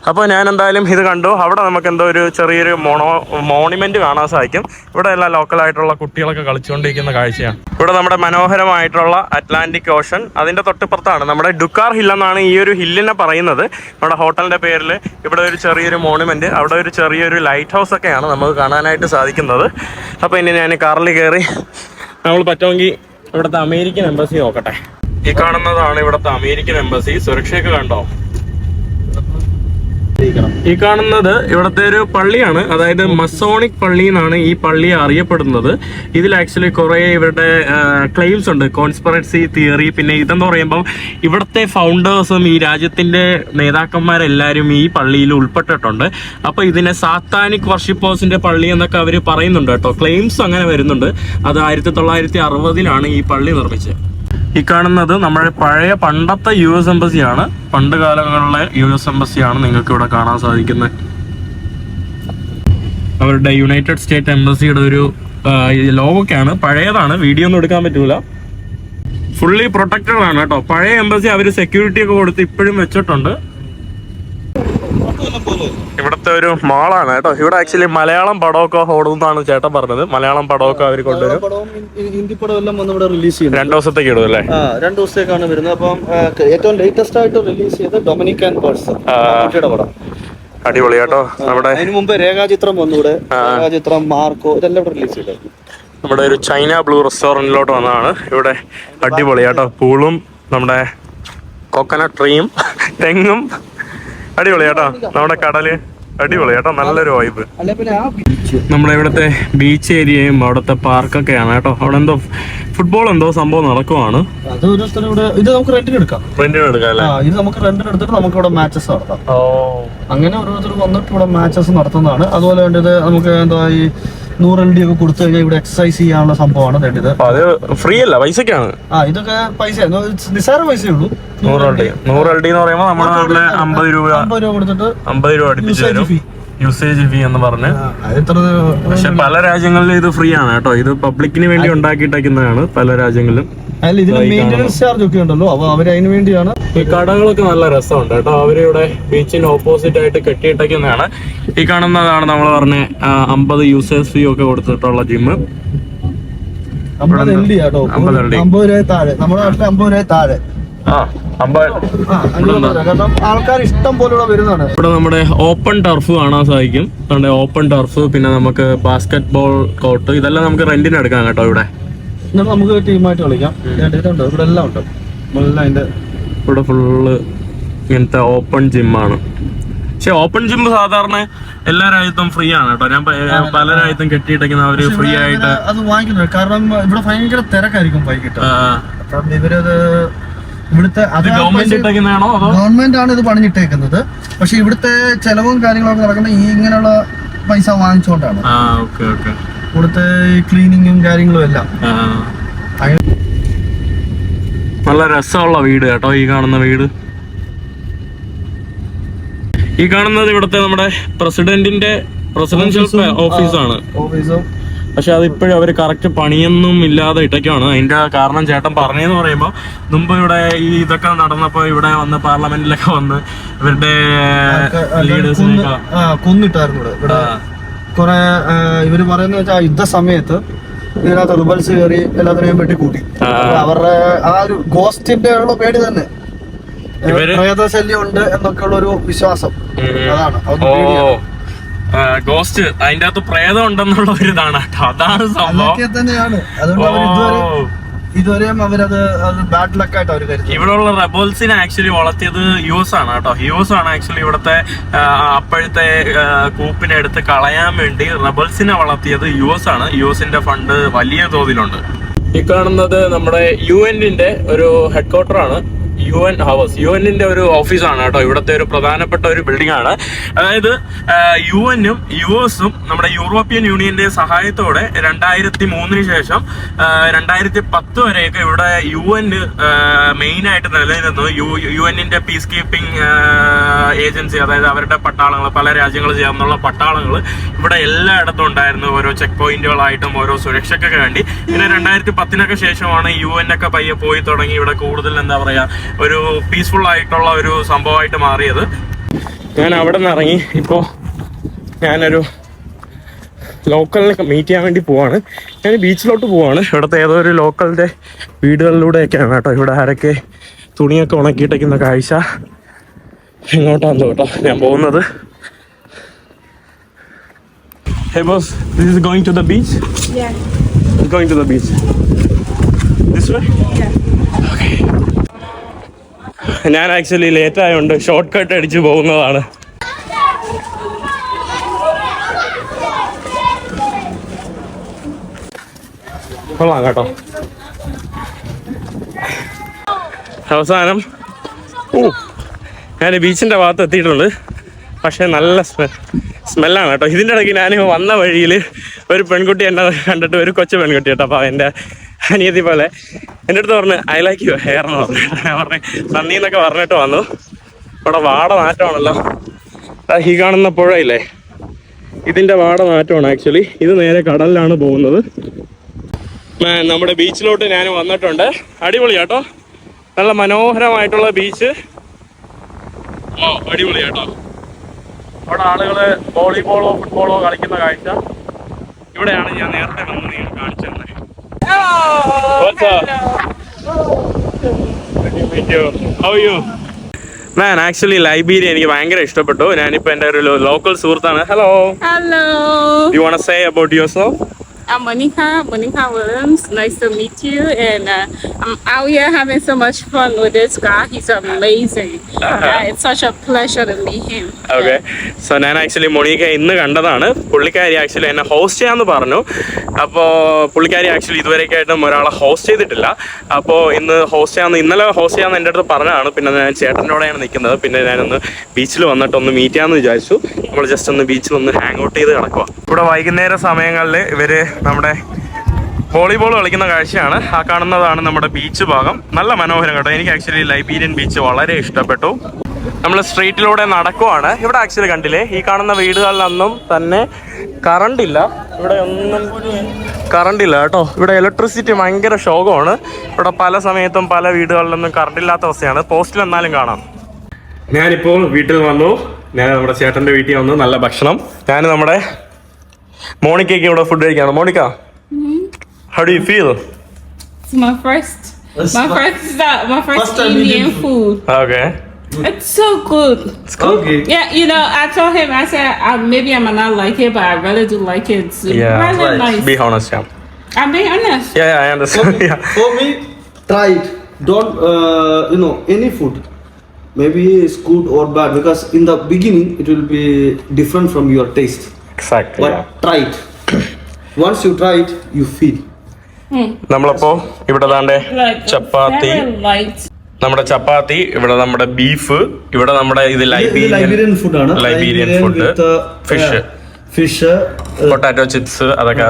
അപ്പോൾ ഞാൻ എന്തായാലും ഇത് കണ്ടു. അവിടെ നമുക്ക് എന്തോ ഒരു ചെറിയൊരു മോണോ മോണിമെന്റ് കാണാൻ സാധിക്കും. ഇവിടെ എല്ലാം ലോക്കലായിട്ടുള്ള കുട്ടികളൊക്കെ കളിച്ചുകൊണ്ടിരിക്കുന്ന കാഴ്ചയാണ്. ഇവിടെ നമ്മുടെ മനോഹരമായിട്ടുള്ള അറ്റ്ലാന്റിക് ഓഷൻ അതിന്റെ തൊട്ടിപ്പുറത്താണ് നമ്മുടെ ഡുക്കാർ ഹിൽ എന്നാണ് ഈ ഒരു ഹില്ലിനെ പറയുന്നത്. നമ്മുടെ ഹോട്ടലിന്റെ പേരിൽ ഇവിടെ ഒരു ചെറിയൊരു മോണുമെന്റ് അവിടെ ഒരു ചെറിയൊരു ലൈറ്റ് ഹൗസ് ഒക്കെയാണ് നമുക്ക് കാണാനായിട്ട് സാധിക്കുന്നത്. അപ്പോൾ ഇനി ഞാൻ കാറിൽ കയറി നമ്മൾ പറ്റുമെങ്കിൽ ഇവിടുത്തെ അമേരിക്കൻ എംബസി നോക്കട്ടെ. ഈ കാണുന്നതാണ് ഇവിടുത്തെ അമേരിക്കൻ എംബസി സുരക്ഷയൊക്കെ കണ്ടോ? ഈ കാണുന്നത് ഇവിടുത്തെ ഒരു പള്ളിയാണ്. അതായത് മസോണിക് പള്ളി എന്നാണ് ഈ പള്ളി അറിയപ്പെടുന്നത്. ഇതിൽ ആക്ച്വലി കുറെ ഇവരുടെ ക്ലെയിംസ് ഉണ്ട്. കോൺസ്പിറസി തിയറി പിന്നെ ഇതെന്ന് പറയുമ്പോൾ ഇവിടുത്തെ ഫൗണ്ടേഴ്സും ഈ രാജ്യത്തിന്റെ നേതാക്കന്മാരെല്ലാവരും ഈ പള്ളിയിൽ ഉൾപ്പെട്ടിട്ടുണ്ട്. അപ്പൊ ഇതിനെ സാത്താനിക് വർഷിപ്പേഴ്സിന്റെ പള്ളി എന്നൊക്കെ അവർ പറയുന്നുണ്ട് കേട്ടോ. ക്ലെയിംസ് അങ്ങനെ വരുന്നുണ്ട്. അത് ആയിരത്തി തൊള്ളായിരത്തി അറുപതിലാണ് ഈ പള്ളി നിർമ്മിച്ചത്. ഈ കാണുന്നത് നമ്മുടെ പഴയ പണ്ടത്തെ യു എസ് എംബസിയാണ് പണ്ട് കാലങ്ങളിലെ യു എസ് എംബസിയാണ് നിങ്ങൾക്ക് ഇവിടെ കാണാൻ സാധിക്കുന്നത്. അവരുടെ യുണൈറ്റഡ് സ്റ്റേറ്റ് എംബസിയുടെ ഒരു ലോഗൊക്കെയാണ് പഴയതാണ്. വീഡിയോ ഒന്നും എടുക്കാൻ പറ്റൂല. ഫുള്ളി പ്രൊട്ടക്റ്റഡ് ആണ് കേട്ടോ. പഴയ എംബസി അവർ സെക്യൂരിറ്റി ഒക്കെ കൊടുത്ത് ഇപ്പോഴും വെച്ചിട്ടുണ്ട്. ഇവിടുത്തെ ഒരു മാളാണ് കേട്ടോ. ഇവിടെ ആക്ച്വലി മലയാളം പടമൊക്കെ ഓടുന്നതാണ് ചേട്ടൻ പറഞ്ഞത്. മലയാളം പടമൊക്കെ അവർ കൊണ്ടുവരും. ഹിന്ദി- പടം എല്ലാം വന്ന് ഇവിടെ റിലീസ് ചെയ്യുന്നു രണ്ടു ദിവസത്തേക്ക് ഇടും അല്ലേ? രണ്ടു ദിവസത്തേക്കാണ് വരുന്നത്. അപ്പം ഏറ്റവും ലേറ്റസ്റ്റ് ആയിട്ട് റിലീസ് ചെയ്ത ആൻഡ് പേഴ്സൺ പടം. അടിപൊളി കേട്ടോ. അവിടെ അതിനു മുമ്പ് രേഖാചിത്രം വന്നൂടെ രേഖാചിത്രം മാർക്കോ ഇതെല്ലാം ഇവിടെ റിലീസ് ചെയ്തത് നമ്മുടെ ഒരു ചൈന ബ്ലൂ റെസ്റ്റോറന്റിലോട്ട് വന്നതാണ്. ഇവിടെ അടിപൊളി കേട്ടോ. പൂളും നമ്മുടെ കോക്കനട്ട് ട്രീയും തെങ്ങും അടിപൊളി ചേട്ടാ നമ്മുടെ കടൽ അടിപൊളി ചേട്ടാ നല്ലൊരു വൈബ് അല്ലെ പിന്നെ ആ ബീച്ച് നമ്മുടെ ഇവിടുത്തെ ബീച്ച് ഏരിയയും അവിടുത്തെ പാർക്കൊക്കെയാണ് കേട്ടോ. അവിടെ എന്തോ ഫുട്ബോൾ എന്തോ സംഭവം നടക്കുവാണ്. അത് ഒരു സ്ഥലം ഇവിടെ ഇത് നമുക്ക് റെന്റിന് എടുക്കാം. റെന്റിന് എടുക്കാം അല്ലേ? ഇത് നമുക്ക് റെന്റിന് എടുത്തിട്ട് നമുക്ക് ഇവിടെ മാച്ചസ് നടത്താം. ഓ. അങ്ങനെ ഓരോരുത്തർ വന്നിട്ട് ഇവിടെ മാച്ചസ് നടത്തുന്നതാണ്. അതുപോലെ വേണ്ടത് നമുക്ക് എന്താ ഈ നൂറ് എൽ ഡി ഒക്കെ കൊടുത്തു കഴിഞ്ഞാൽ ഇവിടെ എക്സസൈസ് ചെയ്യാനുള്ള സംഭവമാണ്. വേണ്ടത് അത് ഫ്രീ അല്ല പൈസക്കാണ്. ആ ഇതൊക്കെ പൈസ നിസ്സാര പൈസയേ ഉള്ളൂ. നൂറ് എൽ ഡി നൂറ് എൽ ഡി എന്ന് പറയുമ്പോൾ നമ്മുടെ നാട്ടിലെ അമ്പത് രൂപ അമ്പത് രൂപ കൊടുത്തിട്ട് അമ്പത് രൂപ അടുപ്പിച്ച് വരും യൂസേജ് ഫീ എന്ന് പറഞ്ഞ്. പക്ഷെ പല രാജ്യങ്ങളിലും ഇത് ഫ്രീ ആണ് കേട്ടോ. ഇത് പബ്ലിക്കിന് വേണ്ടി ഉണ്ടാക്കിയിട്ടേക്കുന്നതാണ് പല രാജ്യങ്ങളിലും. അല്ല ഇതിന് മെയിന്റനൻസ് ചാർജ് ഒക്കെ ഉണ്ടല്ലോ. അപ്പൊ അവർ അതിന് വേണ്ടിയാണ്. ഈ കടകളൊക്കെ നല്ല രസമുണ്ട് കേട്ടോ. അവർ ഇവിടെ ബീച്ചിന് ഓപ്പോസിറ്റ് ആയിട്ട് കെട്ടിയിട്ടേക്കുന്നതാണ്. ഈ കാണുന്നതാണ് നമ്മൾ പറഞ്ഞ അമ്പത് യൂസേഴ്സ് ഫീ ഒക്കെ കൊടുത്തിട്ടുള്ള ജിമ്മ് അമ്പത് എൽ ഡി ആട്ടോ 50 അമ്പത് രൂപ താഴെ. നമ്മുടെ നാട്ടിൽ അമ്പത് രൂപ താഴെ. ആൾക്കാർ ഇഷ്ടം വരുന്നതാണ്. ഇവിടെ നമ്മുടെ ഓപ്പൺ ടർഫ് കാണാൻ സാധിക്കും. നമ്മുടെ ഓപ്പൺ ടർഫ് പിന്നെ നമുക്ക് ബാസ്കറ്റ് ബോൾ കോർട്ട് ഇതെല്ലാം നമുക്ക് റെന്റിന് എടുക്കാം കേട്ടോ ഇവിടെ. എന്നിട്ട് നമുക്ക് ടീമായിട്ട് കളിക്കാം. ഇതുണ്ട് ഇവിടെ എല്ലാം ഉണ്ട്. നമ്മളെല്ലാം അതിന്റെ ഇവിടെ ഫുള്ള് ഇങ്ങനത്തെ ഓപ്പൺ ജിമ്മാണ് പക്ഷെ ഓപ്പൺ ജിം സാധാരണ എല്ലാ രാജ്യത്തും ഫ്രീ ആണ് കേട്ടോ. ഞാൻ പല രാജ്യത്തും കെട്ടിയിട്ടേക്കുന്ന അവർ ഫ്രീ ആയിട്ട് അത് വാങ്ങിക്കുന്നു കാരണം ഇവിടെ ഭയങ്കര തിരക്കായിരിക്കും വൈകിട്ട്. ഇവരത് ഇവിടുത്തെ ഗവൺമെന്റ് ആണ് ഇത് പണിഞ്ഞിട്ടേക്കുന്നത്. പക്ഷെ ഇവിടുത്തെ ചെലവും കാര്യങ്ങളൊക്കെ നടക്കുന്നത് ഈ ഇങ്ങനെയുള്ള പൈസ വാങ്ങിച്ചുകൊണ്ടാണ് ഓക്കെ ഓക്കെ. ഇവിടുത്തെ ക്ലീനിങ്ങും കാര്യങ്ങളും എല്ലാം. നല്ല രസമുള്ള വീട് കേട്ടോ ഈ കാണുന്ന വീട്. ഈ കാണുന്നത് ഇവിടുത്തെ നമ്മുടെ പ്രസിഡന്റിന്റെ പ്രസിഡൻഷ്യൽ ഓഫീസാണ് ഓഫീസും പക്ഷെ അത് ഇപ്പോഴും അവർ കറക്റ്റ് പണിയൊന്നും ഇല്ലാതെ ഇട്ടൊക്കെയാണ് അതിന്റെ കാരണം ചേട്ടൻ പറഞ്ഞെന്ന് പറയുമ്പോൾ മുമ്പ് ഇവിടെ ഈ ഇതൊക്കെ നടന്നപ്പോ ഇവിടെ വന്ന് പാർലമെന്റിലൊക്കെ വന്ന് ഇവരുടെ ലീഡേഴ്സിനെയൊക്കെ കൊന്നിട്ടായിരുന്നു ഇവിടെ കുറെ ഇവർ പറയുന്ന വെച്ചാൽ യുദ്ധ സമയത്ത് ഇതിനകത്ത് റിബൽസ് കയറി എല്ലാത്തിനെയും വെട്ടി കൂട്ടി ആ. അവരുടെ ആ ഒരു ഗോസ്റ്റിന്റെ ഉള്ള പേടി തന്നെ. ഇവർ? പ്രേത ശല്യം ഉണ്ട് എന്നൊക്കെയുള്ള ഒരു വിശ്വാസം അതാണ് ഗോസ്റ്റ് അതിന്റെ അകത്ത് പ്രേതം ഉണ്ടെന്നുള്ള ഒരു ഇതാണ് അതാണ് സംഭവം. തന്നെയാണ്. അതുകൊണ്ട് അവർ ഇതുവരെ. ഇതുവരെയും അവരത് ബാഡ് ലക്ക് ആയിട്ട് അവർ കരുതി ഇവിടെയുള്ള റബോൾസിനെ ആക്ച്വലി വളർത്തിയത് യു എസ് ആണ് കേട്ടോ. യു എസ് ആണ് ആക്ച്വലി ഇവിടുത്തെ അപ്പോഴത്തെ കൂപ്പിനെ എടുത്ത് കളയാൻ വേണ്ടി റെബൽസിനെ വളർത്തിയത് യു എസ് ആണ്. യു എസിന്റെ ഫണ്ട് വലിയ തോതിലുണ്ട്. ഈ കാണുന്നത് നമ്മുടെ യു എന്നിന്റെ ഒരു ഹെഡ്ക്വാർട്ടർ ആണ്. യു എൻ ഹൗസ് യു എന്നിന്റെ ഒരു ഓഫീസാണ് കേട്ടോ. ഇവിടുത്തെ ഒരു പ്രധാനപ്പെട്ട ഒരു ബിൽഡിംഗ് ആണ്. അതായത് യു എന്നും യു എസും നമ്മുടെ യൂറോപ്യൻ യൂണിയന്റെ സഹായത്തോടെ രണ്ടായിരത്തി മൂന്നിന് ശേഷം രണ്ടായിരത്തി പത്ത് വരെയൊക്കെ ഇവിടെ യു എൻ മെയിൻ ആയിട്ട് നിലനിന്നു യു യു എന്നിന്റെ പീസ് കീപ്പിംഗ് ഏജൻസി അതായത് അവരുടെ പട്ടാളങ്ങൾ പല രാജ്യങ്ങൾ ചേർന്നുള്ള പട്ടാളങ്ങൾ ഇവിടെ എല്ലായിടത്തും ഉണ്ടായിരുന്നു. ഓരോ ചെക്ക് പോയിന്റുകളായിട്ടും ഓരോ സുരക്ഷയ്ക്കൊക്കെ വേണ്ടി. പിന്നെ രണ്ടായിരത്തി പത്തിനൊക്കെ ശേഷമാണ് യു എൻ ഒക്കെ പയ്യെ പോയി തുടങ്ങി. ഇവിടെ കൂടുതൽ എന്താ പറയാ ഒരു പീസ്ഫുൾ ആയിട്ടുള്ള ഒരു സംഭവമായിട്ട് മാറിയത് ഞാൻ അവിടെ നിന്ന് ഇറങ്ങി ഇപ്പോൾ ഞാനൊരു ലോക്കലിനെ മീറ്റ് ചെയ്യാൻ വേണ്ടി പോവാണ് ഞാൻ ബീച്ചിലോട്ട് പോവാണ് ഇവിടുത്തെ ഏതോ ഒരു ലോക്കലിന്റെ വീടുകളിലൂടെയൊക്കെയാണ് കേട്ടോ ഇവിടെ ആരൊക്കെ തുണിയൊക്കെ ഉണക്കിയിട്ടേക്കുന്ന കാഴ്ച എങ്ങോട്ടാന്ന് കേട്ടോ ഞാൻ പോകുന്നത് Hey boss, this is going to the beach? Yeah. It's going to the beach. This way? Yeah. Way ഞാൻ ആക്ച്വലി ലേറ്റ് ആയതുകൊണ്ട് ഷോർട്ട് കട്ട് അടിച്ച് പോകുന്നതാണ്. കൊള്ളാം കേട്ടോ. അവസാനം ഓ ഞാൻ ബീച്ചിന്റെ ഭാഗത്ത് എത്തിയിട്ടുണ്ട്. പക്ഷേ നല്ല സ്മെൽ സ്മെല്ലാണ് കേട്ടോ. ഇതിന്റെ ഇടയ്ക്ക് ഞാൻ വന്ന വഴിയിൽ ഒരു പെൺകുട്ടി എന്നെ കണ്ടിട്ട് ഒരു കൊച്ചു പെൺകുട്ടി കേട്ടോ. അപ്പോൾ എന്റെ അനിയത്തി പോലെ. എന്റെ അടുത്ത് പറഞ്ഞ് ഐ ലൈക്ക് യു ഹെയർ എന്ന് പറഞ്ഞു. പറഞ്ഞു നന്ദി എന്നൊക്കെ പറഞ്ഞിട്ട് വന്നു. ഇവിടെ വാട മാറ്റമാണല്ലോ. ഹി കാണുന്ന പുഴയില്ലേ? ഇതിന്റെ വാട മാറ്റമാണ് ആക്ച്വലി. ഇത് നേരെ കടലിലാണ് പോകുന്നത്. നമ്മുടെ ബീച്ചിലോട്ട് ഞാൻ വന്നിട്ടുണ്ട്. അടിപൊളി കേട്ടോ നല്ല മനോഹരമായിട്ടുള്ള ബീച്ച്. ഓ അടിപൊളി കേട്ടോ അവിടെ ആളുകൾ വോളിബോളോ ഫുട്ബോളോ കളിക്കുന്ന കാഴ്ച. ഇവിടെയാണ് ഞാൻ നേരത്തെ വന്ന് നിങ്ങൾ കാണിച്ചു you? മാൻ ആക്ച്വലി ലൈബീരിയ എനിക്ക് ഭയങ്കര ഇഷ്ടപ്പെട്ടു. ഞാനിപ്പോ എന്റെ ഒരു ലോക്കൽ സുഹൃത്താണ്. Hello hello you want say about yourself I'm Monica, Monica Williams. Nice to meet you. And uh, I'm out here having so much fun with this guy. He's amazing. Yeah, it's such a pleasure to meet him. Okay so ഞാൻ ആക്ച്വലി മൊണീക്ക ഇന്ന് കണ്ടതാണ് പുള്ളിക്കാരി ആക്ച്വലി എന്നെ ഹോസ്റ്റ് ചെയ്യാന്ന് പറഞ്ഞു അപ്പോൾ പുള്ളിക്കാരി ആക്ച്വലി ഇതുവരെയൊക്കെയായിട്ടും ഒരാളെ ഹോസ്റ്റ് ചെയ്തിട്ടില്ല അപ്പോൾ ഇന്ന് ഹോസ്റ്റ് ചെയ്യാന്ന് ഇന്നലെ ഹോസ്റ്റ് ചെയ്യാന്ന് എന്റെ അടുത്ത് പറഞ്ഞതാണ് പിന്നെ ഞാൻ ചേട്ടന്റെ കൂടെയാണ് നിൽക്കുന്നത് പിന്നെ ഞാനൊന്ന് ബീച്ചിൽ വന്നിട്ട് ഒന്ന് മീറ്റ് ചെയ്യാമെന്ന് വിചാരിച്ചു നമ്മൾ ജസ്റ്റ് ഒന്ന് ബീച്ചിൽ ഒന്ന് ഹാങ് ഔട്ട് ചെയ്ത് കിടക്കുക ഇവിടെ വൈകുന്നേര സമയങ്ങളിൽ ഇവർ നമ്മുടെ വോളിബോൾ കളിക്കുന്ന കാഴ്ചയാണ്. ആ കാണുന്നതാണ് നമ്മുടെ ബീച്ച് ഭാഗം. നല്ല മനോഹരം കേട്ടോ. എനിക്ക് ആക്ച്വലി ലൈബീരിയൻ ബീച്ച് വളരെ ഇഷ്ടപ്പെട്ടു. നമ്മൾ സ്ട്രീറ്റിലൂടെ നടക്കുവാണ്. ഇവിടെ ആക്ച്വലി കണ്ടില്ലേ? ഈ കാണുന്ന വീടുകളിലൊന്നും തന്നെ കറണ്ട് ഇല്ല. ഇവിടെ ഒന്നും കറണ്ട് ഇല്ല കേട്ടോ. ഇവിടെ ഇലക്ട്രിസിറ്റി ഭയങ്കര ശോകമാണ്. ഇവിടെ പല സമയത്തും പല വീടുകളിലൊന്നും കറണ്ട് ഇല്ലാത്ത അവസ്ഥയാണ്. പോസ്റ്റിൽ എന്നാലും കാണാം. ഞാനിപ്പോൾ വീട്ടിൽ വന്നു. ഞാൻ നമ്മുടെ ചേട്ടന്റെ വീട്ടിൽ വന്നു. നല്ല ഭക്ഷണം. ഞാൻ നമ്മുടെ മോണിക്കയ്ക്ക് ഇവിടെ food കഴിക്കാണ് Monica how do you feel It's my first, It's my my- first, uh, my first, First time Indian Indian food. Okay It's so good. Okay. Yeah, you know, I told him, I said, uh, maybe I might not like it, but I really do like it. It's Yeah. really Right. nice. Be honest yeah I'm being honest. Yeah I understand yeah For me, try it. Don't, uh, you know, any food. Maybe it's good or bad because in the beginning it will be different from your taste. Exactly try try it. Once you try it, you feel. നമ്മളപ്പോ ഇവിടെ ദാണ്ടെ ചപ്പാത്തി. നമ്മുടെ ചപ്പാത്തി ഇവിടെ നമ്മുടെ ബീഫ് ഇവിടെ നമ്മുടെ ഇത് ലൈബീരിയൻ ഫുഡ് ആണ്. Liberian food fish uh, potato chips അതൊക്കെ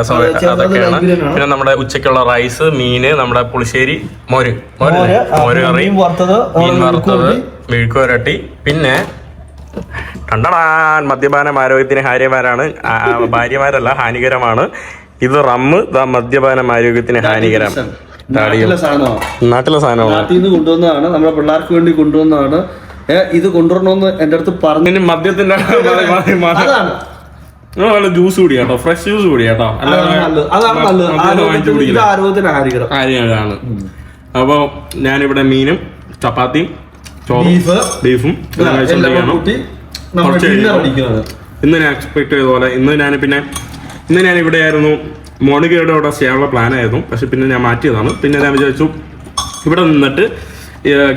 അതൊക്കെയാണ്. പിന്നെ നമ്മുടെ ഉച്ചക്കുള്ള റൈസ് മീന് നമ്മുടെ പുളിശ്ശേരി മോര്. മോര് കറി മീൻ വറുത്തത്, മീൻ വറുത്തത് മെഴുക്കുവരട്ടി. മെഴുക്കുവരട്ടി പിന്നെ കണ്ടടാൻ മദ്യപാനം ആരോഗ്യത്തിന് ആ, ഭാര്യമാരല്ല ഹാനികരമാണ്. ഇത് റമ്മ് ദ മദ്യപാനം ആരോഗ്യത്തിന് ഹാനികരം. നാട്ടിലെ സാധനമാണ്? നാട്ടിൽ നിന്ന് കൊണ്ടുവന്നതാണ്. നമ്മുടെ പിള്ളേർക്ക് വേണ്ടി കൊണ്ടുവന്നതാണ്. ഇത് കൊണ്ടുവരണമെന്ന് എന്റെ അടുത്ത് പറഞ്ഞു. മദ്യത്തിന്റെ നല്ല ജ്യൂസ് കുടി കേട്ടോ ഫ്രഷ് ജ്യൂസ് കുടി ആരോഗ്യമാണ് അപ്പൊ ഞാനിവിടെ മീനും ചപ്പാത്തിയും ചോറും ബീഫ്. ഇന്ന് ഞാൻ എക്സ്പെക്ട് ചെയ്ത പോലെ ഇന്ന് ഞാൻ പിന്നെ ഇന്ന് ഞാൻ ഇവിടെ ആയിരുന്നു മോണികയുടെ അവിടെ ചെയ്യാനുള്ള പ്ലാൻ ആയിരുന്നു. പക്ഷെ പിന്നെ ഞാൻ മാറ്റിയതാണ്. പിന്നെ ഞാൻ വിചാരിച്ചു ഇവിടെ നിന്നിട്ട്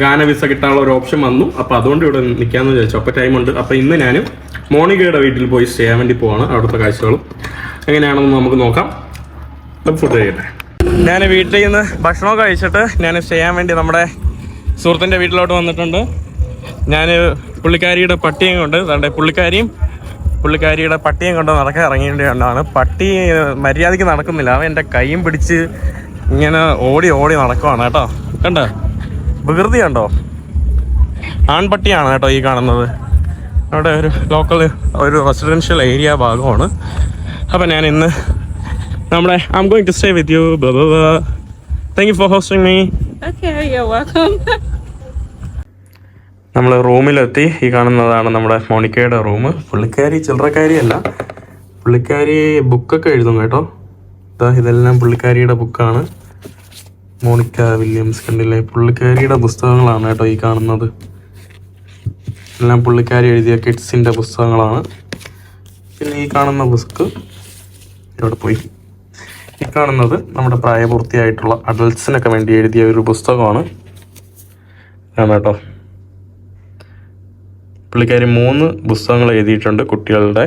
ഗാന വിസ കിട്ടാനുള്ള ഒരു ഓപ്ഷൻ വന്നു. അപ്പോൾ അതുകൊണ്ട് ഇവിടെ നിൽക്കാന്ന് വിചാരിച്ചു. അപ്പോൾ ഉണ്ട്. അപ്പോൾ ഇന്ന് ഞാൻ മോണികയുടെ വീട്ടിൽ പോയി സ്റ്റേ ചെയ്യാൻ വേണ്ടി പോവാണ് അവിടുത്തെ കാഴ്ചകളും. എങ്ങനെയാണെന്ന് നമുക്ക് നോക്കാം. ഫുഡ് കഴിയട്ടെ. ഞാൻ വീട്ടിൽ നിന്ന് ഭക്ഷണം കഴിച്ചിട്ട് ഞാൻ സ്റ്റേ ചെയ്യാൻ വേണ്ടി നമ്മുടെ സുഹൃത്തിന്റെ വീട്ടിലോട്ട് വന്നിട്ടുണ്ട്. ഞാൻ പുള്ളിക്കാരിയുടെ പട്ടിയും കൊണ്ട് അതുകൊണ്ട് പുള്ളിക്കാരിയും പുള്ളിക്കാരിയുടെ പട്ടിയും കൊണ്ട് നടക്കാൻ ഇറങ്ങേണ്ടതാണ് പട്ടി മര്യാദയ്ക്ക് നടക്കുന്നില്ല. അവൻ എന്റെ കൈയും പിടിച്ച് ഇങ്ങനെ ഓടി ഓടി നടക്കുവാണ് കേട്ടോ. കണ്ടോ? വികൃതി കണ്ടോ? ആൺപട്ടിയാണ് കേട്ടോ ഈ കാണുന്നത്. അവിടെ ഒരു ലോക്കൽ ഒരു റെസിഡൻഷ്യൽ ഏരിയ ഭാഗമാണ്. അപ്പം ഞാൻ ഇന്ന് നമ്മുടെ I'm going to stay with you thank you for hosting me okay welcome. നമ്മൾ റൂമിലെത്തി. ഈ കാണുന്നതാണ് നമ്മുടെ മോണിക്കയുടെ റൂം പുള്ളിക്കാരി ചില്ലറക്കാരിയല്ല. പുള്ളിക്കാരി ബുക്കൊക്കെ എഴുതും കേട്ടോ. ഇതാ ഇതെല്ലാം പുള്ളിക്കാരിയുടെ ബുക്കാണ്. മോണിക്ക വില്യംസ് കണ്ടില്ലേ? പുള്ളിക്കാരിയുടെ പുസ്തകങ്ങളാണ് കേട്ടോ ഈ കാണുന്നത്. എല്ലാം പുള്ളിക്കാരി എഴുതിയ കിഡ്സിന്റെ പുസ്തകങ്ങളാണ്. പിന്നെ ഈ കാണുന്ന ബുക്ക് ഇവിടെ പോയി. ഈ കാണുന്നത് നമ്മുടെ പ്രായപൂർത്തിയായിട്ടുള്ള അഡൽട്സിനൊക്കെ വേണ്ടി എഴുതിയ ഒരു പുസ്തകമാണ്. കേട്ടോ. പുള്ളിക്കാരി മൂന്ന് പുസ്തകങ്ങൾ എഴുതിയിട്ടുണ്ട് കുട്ടികളുടെ